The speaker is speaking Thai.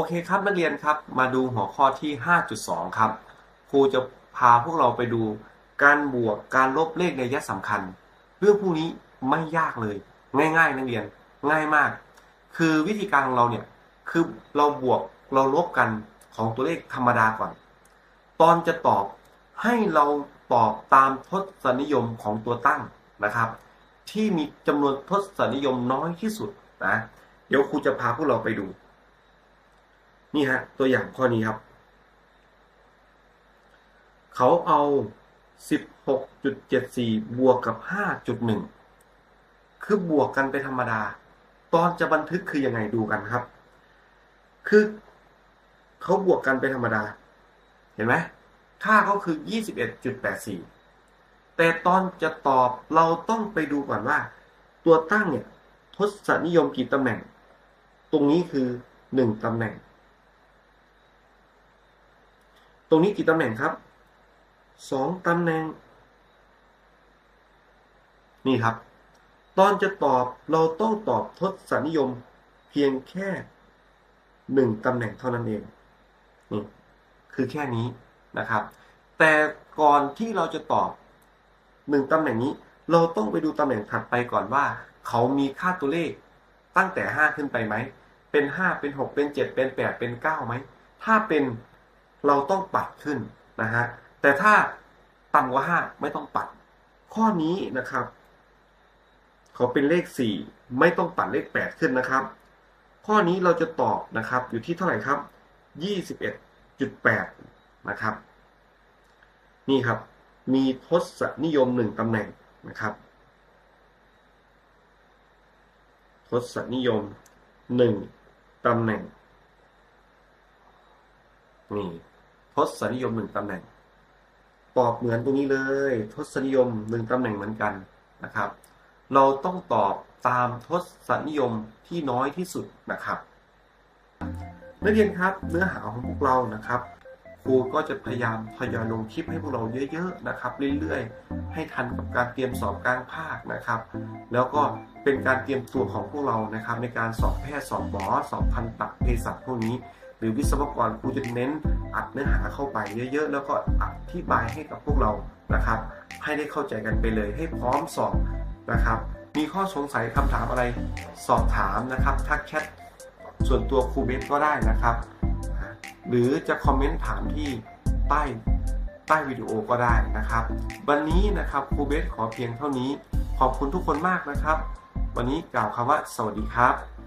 อเคครับนักเรียนครับ มาดูหัวข้อที่ 5.2 ครับ ครูจะพาพวกเราไปดูการบวกการลบเลขในยะสำคัญ เรื่องพวกนี้ไม่ยากเลย ง่ายๆนักเรียนง่ายมาก คือวิธีการของเราเนี่ยคือเราบวกเราลบกันของตัวเลขธรรมดาก่อน ตอนจะตอบให้เราตอบตามทศนิยมของตัวตั้งนะครับ ที่มีจำนวนทศนิยมน้อยที่สุดนะเดี๋ยวครูจะพาพวกเราไปดู นี่ฮะ ตัวอย่างข้อนี้ครับ เขาเอา 16.74 บวกกับ 5.1 คือบวกกันไปธรรมดา ตอนจะบันทึกคือยังไงดูกันครับ คือเขาบวกกันไปธรรมดา เห็นไหมค่าเขาคือ 21.84 แต่ตอนจะตอบเราต้องไปดูก่อนว่า ตัวตั้งเนี่ยทศนิยมกี่ตำแหน่ง ตรงนี้คือ 1ตำแหน่ง ตรงนี้กี่ตำแหน่งครับสองตำแหน่ง นี่ครับ ตอนจะตอบเราต้องตอบทศนิยมเพียงแค่หนึ่งตำแหน่งเท่านั้นเอง นี่ คือแค่นี้นะครับ แต่ก่อนที่เราจะตอบหนึ่งตำแหน่งนี้ เราต้องไปดูตำแหน่งถัดไปก่อนว่า เขามีค่าตัวเลขตั้งแต่ห้าขึ้นไปไหม เป็นห้าเป็นหกเป็นเจ็ดเป็นแปดเป็นเก้าไหม ถ้าเป็น เราต้องปัดขึ้นนะฮะแต่ถ้าต่ำกว่าห้าไม่ต้องปัด ข้อนี้นะครับเขาเป็นเลขสี่ไม่ต้องปัดเลขแปดขึ้นนะครับ ข้อนี้เราจะตอบนะครับอยู่ที่เท่าไหร่ครับยี่สิบเอ็ดจุดแปดนะครับ นี่ครับ มีทศนิยมหนึ่งตำแหน่งนะครับทศนิยมหนึ่งตำแหน่งนี่ ศนิยมหนึ่งตำแหน่งตอบเหมือนตรงนี้เลย ทศนิยมหนึ่งตำแหน่งเหมือนกันนะครับ เราต้องตอบตามทศนิยมที่น้อยที่สุดนะครับนักเรียนครับเนื้อหาของพวกเรานะครับครูก็จะพยายามทยอยลงคลิปให้พวกเราเยอะๆนะครับเรื่อยๆ ให้ทันกับการเตรียมสอบกลางภาคนะครับ แล้วก็เป็นการเตรียมตัวของพวกเรานะครับ ในการสอบแพทย์สอบหมอสอบพันตักเภสัชพวกนี้ หรือวิศวกรครูจะเน้นอัดเนื้อหาเข้าไปเยอะๆ แล้วก็อธิบายให้กับพวกเรานะครับ ให้ได้เข้าใจกันไปเลยให้พร้อมสอบนะครับ มีข้อสงสัยคำถามอะไรสอบถามนะครับทักแชทส่วนตัวครูเบสก็ได้นะครับ หรือจะคอมเมนต์ถามที่ใต้ใต้วิดีโอก็ได้นะครับ วันนี้นะครับครูเบสขอเพียงเท่านี้ ขอบคุณทุกคนมากนะครับ วันนี้กล่าวคำว่าสวัสดีครับ